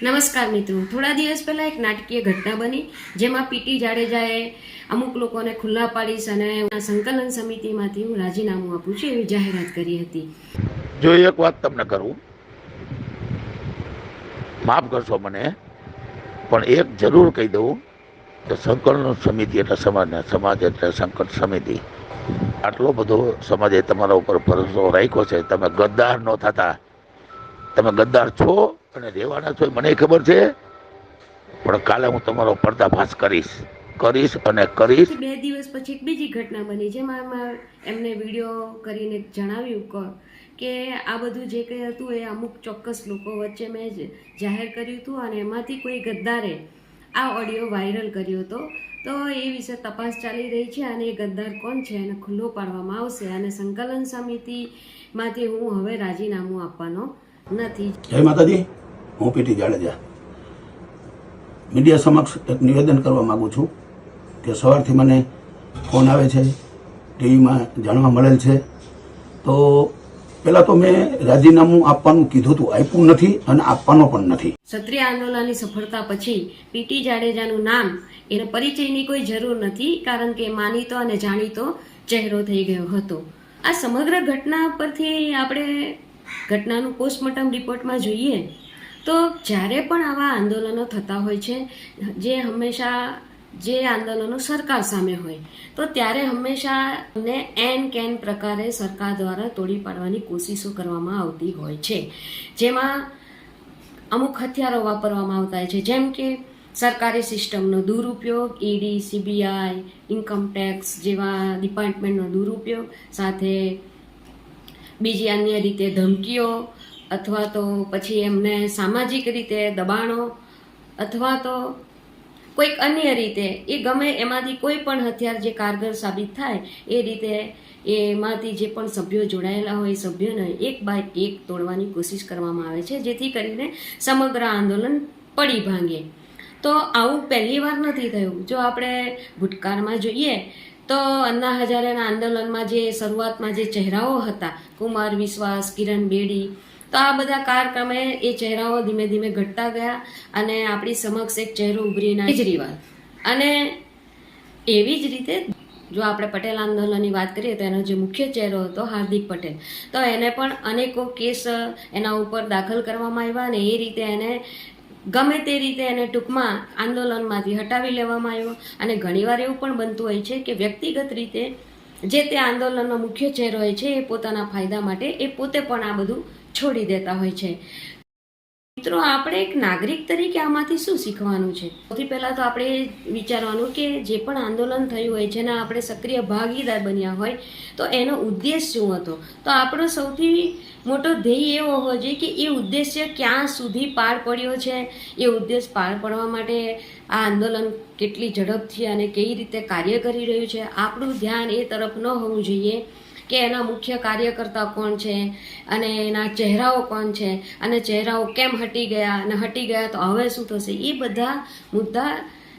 નમસ્કાર મિત્રો. થોડા દિવસ પહેલાં એક નાટકીય ઘટના બની, જેમાં પીટી જાડેજાએ અમુક લોકોને ખુલ્લા પાડીશ અને સંકલન સમિતિમાંથી હું રાજીનામું આપું છું એવી જાહેરાત કરી હતી. જો એક વાત તમને કરું, માફ કરશો મને, પણ એક જરૂર કહી દઉં કે સંકલન સમિતિ એટલે સમાજ સમાજ એટલે સંકટ સમિતિ. આટલો બધો સમાજે તમારા ઉપર ભરોસો રાખ્યો છે. તમે ગદ્દાર ન થતા. તમે ગદ્દાર છો અને રહેવાના છો મને ખબર છે? પણ કાલે હું તમારો પર્દાફાશ કરીશ. કરીશ અને કરીશ. બે દિવસ પછી એક બીજી ઘટના બની જેમાં એમાં એમને વીડિયો કરીને જણાવ્યું ક- કે આ બધું જે કંઈ હતું એ અમુક ચોક્કસ લોકો વચ્ચે મેં જ જાહેર કર્યું હતું અને એમાંથી કોઈ ગદ્દારે આ ઓડિયો વાયરલ કર્યો હતો. તો એ વિશે તપાસ ચાલી રહી છે અને એ ગદ્દાર કોણ છે એને ખુલ્લો પાડવામાં આવશે અને સંકલન સમિતિમાંથી હું હવે રાજીનામું આપવાનો નથી. જય માતાજી. હું પીટી જાડેજા. મીડિયા સમક્ષ એક નિવેદન કરવા માંગુ છું કે સવારથી મને ફોન આવે છે, ટીવીમાં જાણવા મળેલ છે. તો પહેલાં તો મેં રાજીનામું આપવાનું કીધું હતું, આપ્યું નથી અને આપવાનો પણ નથી. ક્ષત્રિય આંદોલનની સફળતા પછી પીટી જાડેજાનું નામ એને પરિચયની કોઈ જરૂર નથી, કારણ કે માનીતો અને જાણીતો ચહેરો થઈ ગયો હતો. આ સમગ્ર ઘટના પરથી આપણે ઘટનાનું પોસ્ટમોર્ટમ રિપોર્ટમાં જોઈએ. તો જ્યારે પણ આવા આંદોલનો થતા હોય છે, જે હંમેશા, જે આંદોલનો સરકાર સામે હોય, તો ત્યારે હંમેશા ને એન કેન પ્રકારે સરકાર દ્વારા તોડી પાડવાની કોશિશો કરવામાં આવતી હોય છે. જેમાં અમુક હથિયારો વાપરવામાં આવતા હોય છે. જેમ કે સરકારી સિસ્ટમનો દુરુપયોગ, ઈડી, સીબીઆઈ, ઇન્કમ ટેક્સ જેવા ડિપાર્ટમેન્ટનો દુરુપયોગ, સાથે બીજી અન્ય રીતે ધમકીઓ અથવા તો પછી એમને સામાજિક રીતે દબાણો અથવા તો કોઈક અન્ય રીતે એ ગમે એમાંથી કોઈ પણ હથિયાર જે કારગર સાબિત થાય, એ રીતે એમાંથી જે પણ સભ્યો જોડાયેલા હોય, સભ્યોને એક બાય એક તોડવાની કોશિશ કરવામાં આવે છે, જેથી કરીને સમગ્ર આંદોલન પડી ભાંગે. તો આવું પહેલી વાર નથી થયું. જો આપણે ભૂતકાળમાં જોઈએ, તો અન્ના હજારેના આંદોલનમાં જે શરૂઆતમાં જે ચહેરાઓ હતા, કુમાર વિશ્વાસ, કિરણ બેડી તો આ બધા કારક્રમે એ ચહેરાઓ ધીમે ધીમે ઘટતા ગયા અને આપણી સમક્ષ એક ચહેરો ઉભરીને કેજરીવાલ. અને એવી જ રીતે જો આપણે પટેલ આંદોલનની વાત કરીએ તો એનો જે મુખ્ય ચહેરો હતો હાર્દિક પટેલ. તો એને પણ અનેકો કેસ એના ઉપર દાખલ કરવામાં આવ્યા અને એ રીતે એને ગમે તે રીતે એને ટૂંકમાં આંદોલનમાંથી હટાવી લેવામાં આવ્યો. અને ઘણીવાર એવું પણ બનતું હોય છે કે વ્યક્તિગત રીતે જે તે આંદોલનનો મુખ્ય ચહેરો હોય છે એ પોતાના ફાયદા માટે એ પોતે પણ આ બધું છોડી દેતા હોય છે. મિત્રો, આપણે એક નાગરિક તરીકે આમાંથી શું શીખવાનું છે? સૌથી પહેલાં તો આપણે વિચારવાનું કે જે પણ આંદોલન થયું હોય, જેના આપણે સક્રિય ભાગીદાર બન્યા હોય, તો એનો ઉદ્દેશ શું હતો? તો આપણો સૌથી મોટો ધ્યેય એવો હોવો જોઈએ કે એ ઉદ્દેશ્ય ક્યાં સુધી પાર પડ્યો છે? એ ઉદ્દેશ પાર પડવા માટે આ આંદોલન કેટલી ઝડપથી અને કેવી રીતે કાર્ય કરી રહ્યું છે? આપણું ધ્યાન એ તરફ ન હોવું જોઈએ. કે એના મુખ્ય કાર્યકર્તા કોણ છે અને એના ચહેરાઓ કોણ છે અને ચહેરાઓ કેમ હટી ગયા અને હટી ગયા તો હવે શું થશે? એ બધા મુદ્દા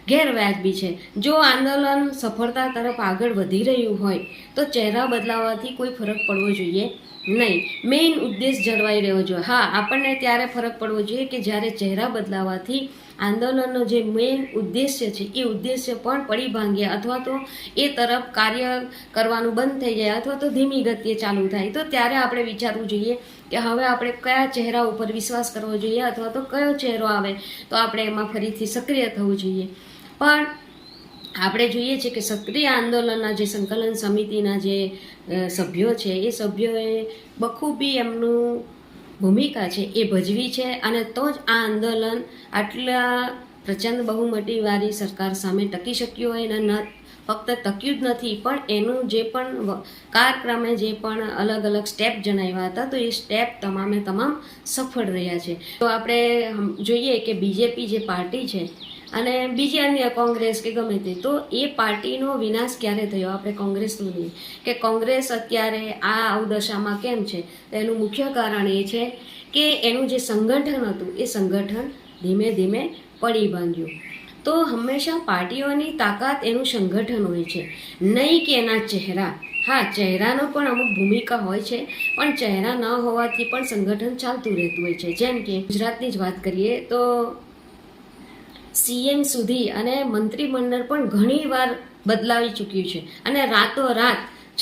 ગેરવ્યાજબી છે. જો આંદોલન સફળતા તરફ આગળ વધી રહ્યું હોય, તો ચહેરા બદલાવાથી કોઈ ફરક પડવો જોઈએ નહીં. મેઇન ઉદ્દેશ જળવાઈ રહ્યો જોઈએ. હા, આપણને ત્યારે ફરક પડવો જોઈએ કે જ્યારે ચહેરા બદલાવાથી આંદોલનનો જે મેઇન ઉદ્દેશ્ય છે, એ ઉદ્દેશ્ય પણ પડી ભાંગ્યા અથવા તો એ તરફ કાર્ય કરવાનું બંધ થઈ જાય અથવા તો ધીમી ગતિએ ચાલુ થાય. તો ત્યારે આપણે વિચારવું જોઈએ કે હવે આપણે કયા ચહેરા ઉપર વિશ્વાસ કરવો જોઈએ અથવા તો કયો ચહેરો આવે તો આપણે એમાં ફરીથી સક્રિય થવું જોઈએ. પણ આપણે જોઈએ છે કે સક્રિય આંદોલનના જે સંકલન સમિતિના જે સભ્યો છે, એ સભ્યોએ બખૂબી એમનું ભૂમિકા છે એ ભજવી છે અને તો જ આ આંદોલન આટલા પ્રચંડ બહુમતીવાળી સરકાર સામે ટકી શક્યું હોય અને ન, ફક્ત ટક્યું જ નથી, પણ એનું જે પણ કારક્રમે જે પણ અલગ અલગ સ્ટેપ જણાવ્યા હતા, તો એ સ્ટેપ તમામે તમામ સફળ રહ્યા છે. તો આપણે જોઈએ કે બીજેપી જે પાર્ટી છે અને બીજી અન્ય કોંગ્રેસ કે ગમે તે, તો એ પાર્ટીનો વિનાશ ક્યારે થયો? આપણે કોંગ્રેસનું નહીં. કે કોંગ્રેસ અત્યારે આ અવદશામાં કેમ છે? તો એનું મુખ્ય કારણ એ છે કે એનું જે સંગઠન હતું, એ સંગઠન ધીમે ધીમે પડી ભાંગ્યું તો હંમેશા પાર્ટીઓની તાકાત એનું સંગઠન હોય છે. નહીં કે એના ચહેરા. હા, ચહેરાનો પણ અમુક ભૂમિકા હોય છે, પણ ચહેરા ન હોવાથી પણ સંગઠન ચાલતું રહેતું હોય છે. જેમ કે ગુજરાતની જ વાત કરીએ તો સીએમ સુધી અને મંત્રીમંડળ પણ ઘણીવાર બદલાવી ચૂક્યું છે. અને રાતોરાત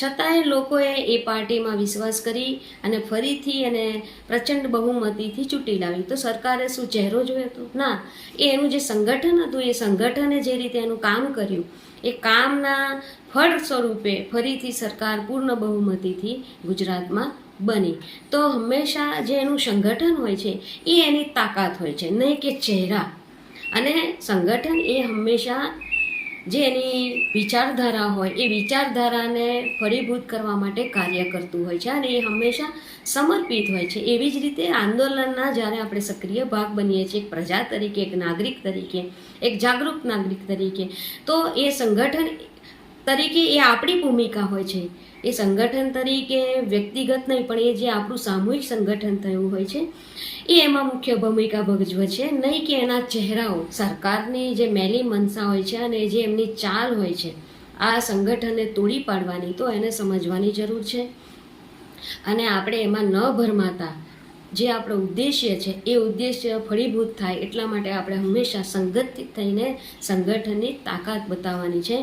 છતાંય લોકોએ એ પાર્ટીમાં વિશ્વાસ કરી અને ફરીથી અને પ્રચંડ બહુમતીથી ચૂંટી લાવી. તો સરકારે શું ચહેરો જોયો હતો? ના. એ એનું જે સંગઠન હતું, એ સંગઠને જે રીતે એનું કામ કર્યું, એ કામના ફળ સ્વરૂપે ફરીથી સરકાર પૂર્ણ બહુમતીથી ગુજરાતમાં બની. તો હંમેશા જે એનું સંગઠન હોય છે, એ એની તાકાત હોય છે, નહીં કે ચહેરા. અને સંગઠન એ હંમેશા જે એની વિચારધારા હોય, એ વિચારધારાને ફળીભૂત કરવા માટે કાર્ય કરતું હોય છે અને એ હંમેશા સમર્પિત હોય છે. એવી જ રીતે આંદોલનના જ્યારે આપણે સક્રિય ભાગ બનીએ છીએ, એક પ્રજા તરીકે, એક નાગરિક તરીકે, એક જાગૃત નાગરિક તરીકે, તો એ સંગઠન તરીકે એ આપણી ભૂમિકા હોય છે. એ સંગઠન તરીકે વ્યક્તિગત નહીં, પણ એ જે આપણું સામૂહિક સંગઠન થયું હોય છે, એ એમાં મુખ્ય ભૂમિકા ભજવે છે. નહીં કે એના ચહેરાઓ, સરકારની જે મેલી મનસા હોય છે અને જે એમની ચાલ હોય છે, આ સંગઠનને તોડી પાડવાની તો એને સમજવાની જરૂર છે. અને આપણે એમાં ન ભરમાતા, જે આપણો ઉદ્દેશ્ય છે, એ ઉદ્દેશ્ય ફળીભૂત થાય એટલા માટે આપણે હંમેશા સંગઠિત થઈને સંગઠનની તાકાત બતાવવાની છે.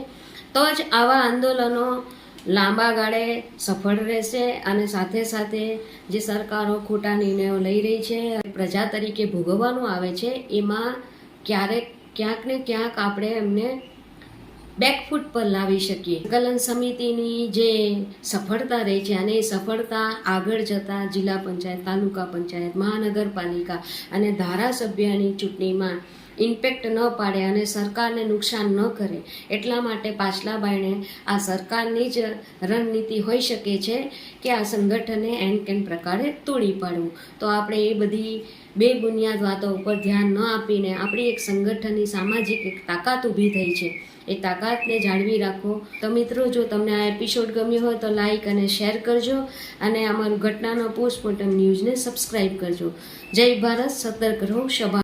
તો જ આવા આંદોલનો લાંબા ગાળે સફળ રહેશે અને સાથે સાથે જે સરકારો ખોટા નિર્ણયો લઈ રહી છે, પ્રજા તરીકે ભોગવવાનું આવે છે, એમાં ક્યારેક ક્યાંક ને ક્યાંક આપણે એમને બેકફૂટ પર લાવી શકીએ. સંકલન સમિતિની જે સફળતા રહી છે અને એ સફળતા આગળ જતા જિલ્લા પંચાયત, તાલુકા પંચાયત, મહાનગરપાલિકા અને ધારાસભ્યની ચૂંટણીમાં ઇમ્પેક્ટ ન પાડે અને સરકારને નુકસાન ન કરે. એટલા માટે પાછલા બાયણે આ સરકારની જ રણનીતિ હોઈ શકે છે કે આ સંગઠને એન કેન પ્રકારે તોડી પાડવું. તો આપણે એ બધી બે બુનિયાદ વાતો ઉપર ધ્યાન ન આપીને આપણી એક સંગઠનની સામાજિક એક તાકાત ઊભી થઈ છે. એ તાકાતને જાળવી રાખો. તો મિત્રો, જો તમને આ એપિસોડ ગમ્યો હોય તો લાઈક અને શેર કરજો અને અમારું ઘટનાનો પોસ્ટમોર્ટમ ન્યૂઝને સબસ્ક્રાઈબ કરજો. જય ભારત, સતર્ક રહો શબા